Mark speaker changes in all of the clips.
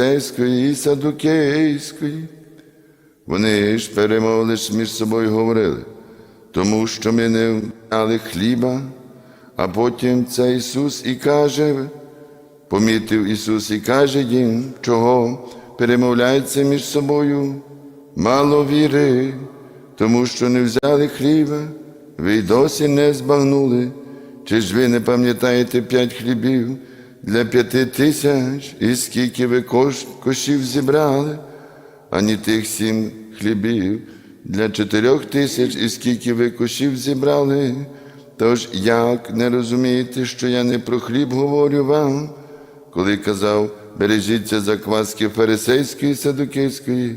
Speaker 1: фарисейської і садукейської. Вони ж перемовились між собою говорили, тому що ми не взяли хліба, а потім це Ісус і каже, помітив Ісус і каже їм, чого перемовляються між собою, мало віри, тому що не взяли хліба, ви й досі не збагнули. Чи ж ви не пам'ятаєте п'ять хлібів для п'яти тисяч, і скільки ви кош, кошів зібрали, ані тих сім хлібів. Для чотирьох тисяч, і скільки ви кошів зібрали? Тож як не розумієте, що я не про хліб говорю вам, коли казав, бережіться закваски фарисейської і садукейської,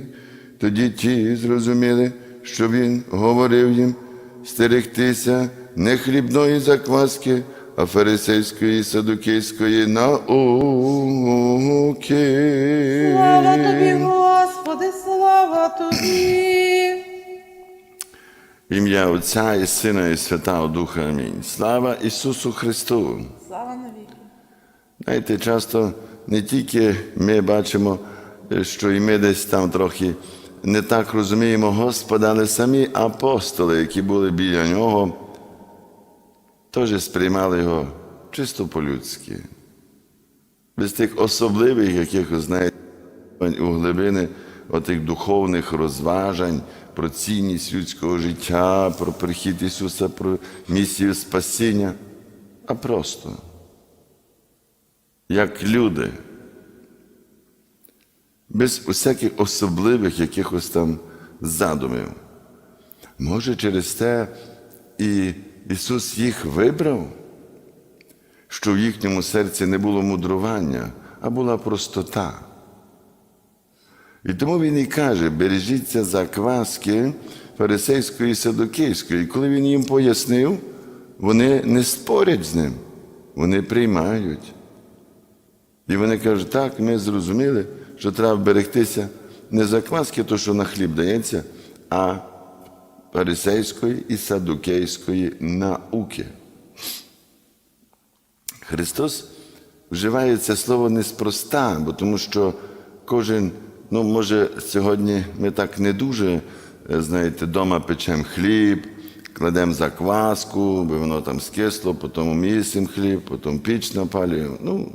Speaker 1: тоді ті зрозуміли, що він говорив їм стерегтися не хлібної закваски, а фарисейської і садукейської науки.
Speaker 2: Слава тобі, Господи, слава тобі.
Speaker 1: Ім'я Отця і Сина, і Святого Духа. Амінь. Слава Ісусу Христу!
Speaker 2: Слава навіки.
Speaker 1: Знаєте, часто не тільки ми бачимо, що і ми десь там трохи не так розуміємо Господа, але самі апостоли, які були біля нього, теж сприймали його чисто по-людськи, без тих особливих якихось, знаєте, у глибини отих духовних розважань про цінність людського життя, про прихід Ісуса, про місію спасіння, а просто як люди, без усяких особливих якихось там задумів. Може, через те і Ісус їх вибрав, що в їхньому серці не було мудрування, а була простота. І тому він і каже: бережіться закваски фарисейської і садокейської. І коли він їм пояснив, вони не спорять з ним, вони приймають. І вони кажуть, так, ми зрозуміли, що треба берегтися не закваски, то, що на хліб дається, а фарисейської і садукейської науки. Христос вживає це слово неспроста, бо тому що кожен, ну, може, сьогодні ми так не дуже, е, знаєте, дома печемо хліб, кладемо закваску, бо воно там скисло, потім місимо хліб, потім піч напалюємо. Ну,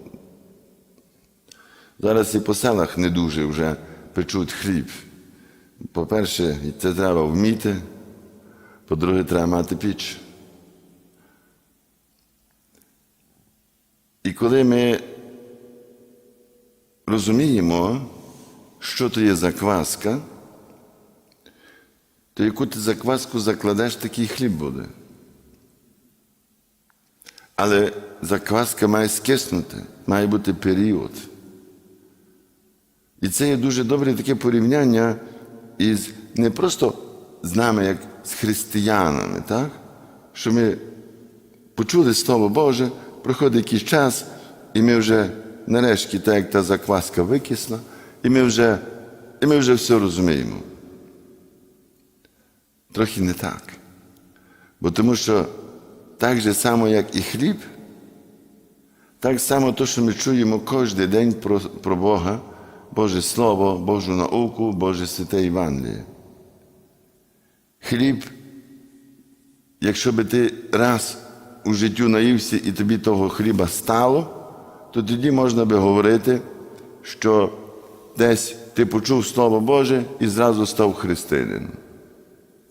Speaker 1: Зараз і по селах не дуже вже печуть хліб. По-перше, це треба вміти, по-друге, треба мати піч. І коли ми розуміємо, що то є закваска, то яку ти закваску закладеш, такий хліб буде. Але закваска має скиснути, має бути період. І це є дуже добре таке порівняння із не просто з нами, як з християнами, так? що ми почули Слово Боже, проходить якийсь час, і ми вже нарешті, так як та закваска викисла, і ми вже, і ми вже все розуміємо. Трохи не так. Бо тому що так же само, як і хліб, так само то, що ми чуємо кожен день про, про Бога. Боже Слово, Божу науку, Боже святе Євангеліє. Хліб, якщо би ти раз у життю наївся і тобі того хліба стало, то тоді можна би говорити, що десь ти почув Слово Боже і зразу став християнином.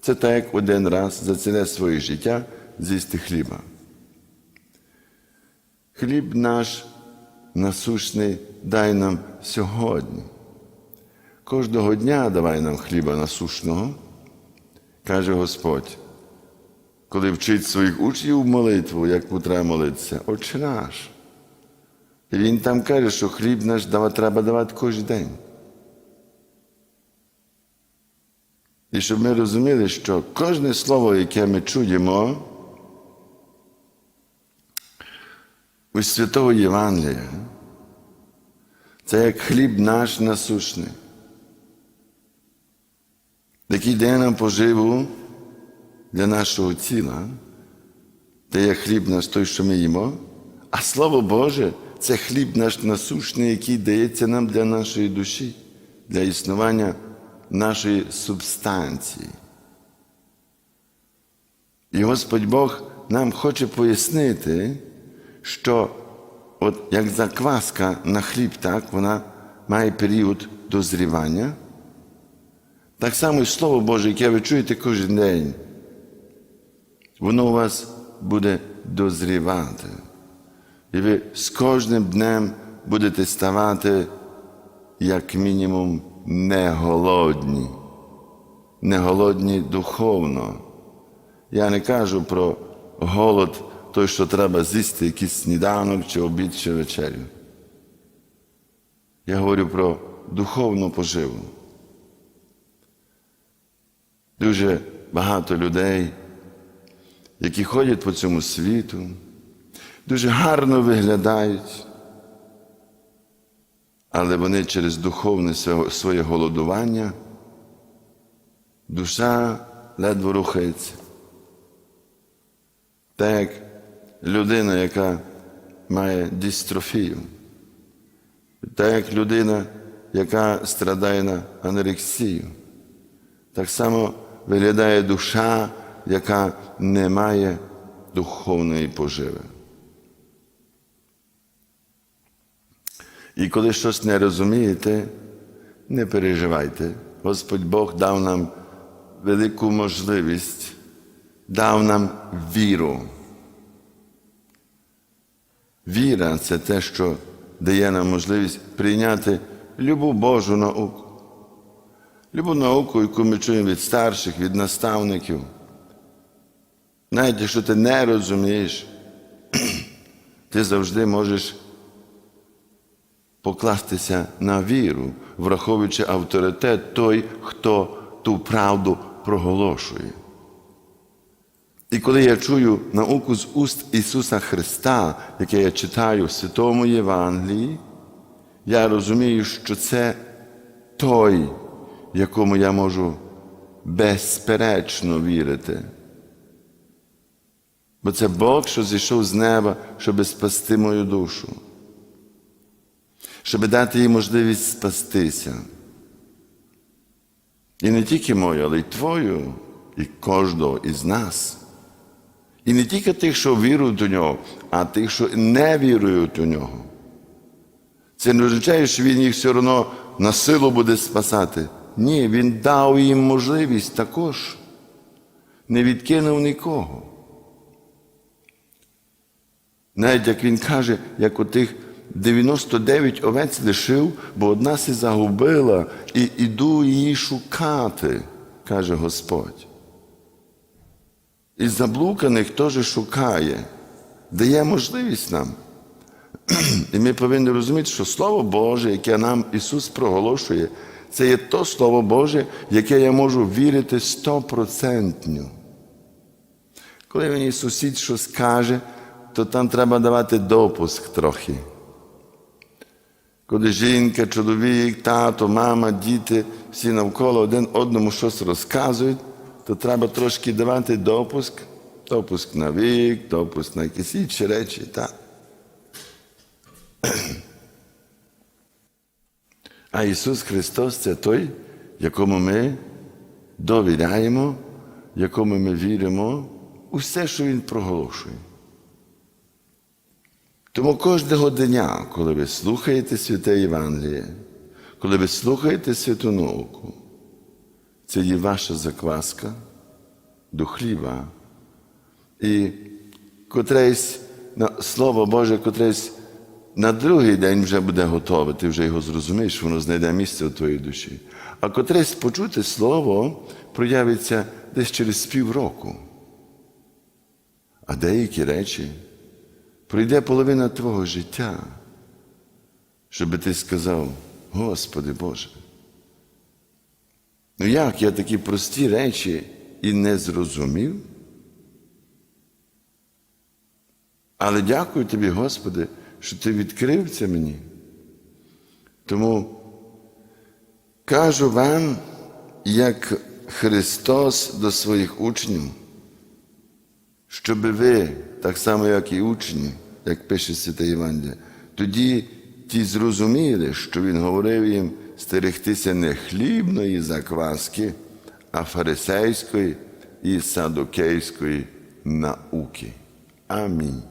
Speaker 1: Це так, як один раз за ціле своє життя з'їсти хліба. Хліб наш насущний дай нам сьогодні. Кожного дня давай нам хліба насушного, каже Господь, коли вчить своїх учнів молитву, як треба молитися, Отче наш. І Він там каже, що хліб наш треба давати кожен день. І щоб ми розуміли, що кожне слово, яке ми чуємо, у Святого Євангелія, це як хліб наш насушний, який дає нам поживу для нашого тіла, це є хліб наш той, що ми їмо, а Слово Боже це хліб наш насущний, який дається нам для нашої душі, для існування нашої субстанції. І Господь Бог нам хоче пояснити, що от як закваска на хліб, так, вона має період дозрівання. Так само і Слово Боже, яке ви чуєте кожен день, воно у вас буде дозрівати. І ви з кожним днем будете ставати, як мінімум, не голодні, не голодні духовно. Я не кажу про голод, той, що треба з'їсти якийсь сніданок, чи обід, чи вечерю. Я говорю про духовну поживу. Дуже багато людей, які ходять по цьому світу, дуже гарно виглядають, але вони через духовне своє- голодування, душа ледве рухається. Так як людина, яка має дистрофію, так як людина, яка страдає на анорексію, так само виглядає душа, яка не має духовної поживи. І коли щось не розумієте, не переживайте. Господь Бог дав нам велику можливість, дав нам віру. Віра це те, що дає нам можливість прийняти любу Божу науку. Любу науку, яку ми чуємо від старших, від наставників. Навіть якщо ти не розумієш, ти завжди можеш покластися на віру, враховуючи авторитет той, хто ту правду проголошує. І коли я чую науку з уст Ісуса Христа, яке я читаю в Святому Євангелії, я розумію, що це той, якому я можу безперечно вірити. Бо це Бог, що зійшов з неба, щоб спасти мою душу, щоб дати їй можливість спастися. І не тільки мою, але й твою, і кожного із нас. І не тільки тих, що вірують до нього, а тих, що не вірують у нього. Це не означає, що він їх все одно на силу буде спасати. Ні, він дав їм можливість також. Не відкинув нікого. Навіть як він каже, як у тих 99 овець лишив, бо одна си загубила, і іду її шукати, каже Господь. І заблуканих теж шукає, дає можливість нам. І ми повинні розуміти, що Слово Боже, яке нам Ісус проголошує, це є то Слово Боже, яке я можу вірити стопроцентньо. Коли мені сусід щось каже, то там треба давати допуск трохи. Коли жінка, чоловік, тато, мама, діти, всі навколо один одному щось розказують, то треба трошки давати допуск, допуск на вік, допуск на якісь інші речі. Так. А Ісус Христос це той, якому ми довіряємо, якому ми віримо у все, що Він проголошує. Тому кожного дня, коли ви слухаєте святе Євангеліє, коли ви слухаєте святу науку, це є ваша закваска до хліба. І котресь Слово Боже, котресь на другий день вже буде готове, ти вже його зрозумієш, воно знайде місце у твоїй душі. А котресь почути слово проявиться десь через півроку. А деякі речі пройде половина твого життя, щоб ти сказав, Господи Боже. Ну як я такі прості речі і не зрозумів? Але дякую тобі, Господи, що ти відкрив це мені. Тому кажу вам, як Христос до своїх учнів, щоб ви, так само, як і учні, як пише Святе Євангеліє, Тоді ті зрозуміли, що він говорив їм стерегтися не хлібної закваски, а фарисейської і садокейської науки. Амінь.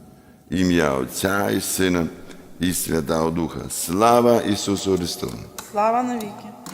Speaker 1: имја Отца и Сина и Света Духа. Слава Исусу Христу!
Speaker 2: Слава на веки!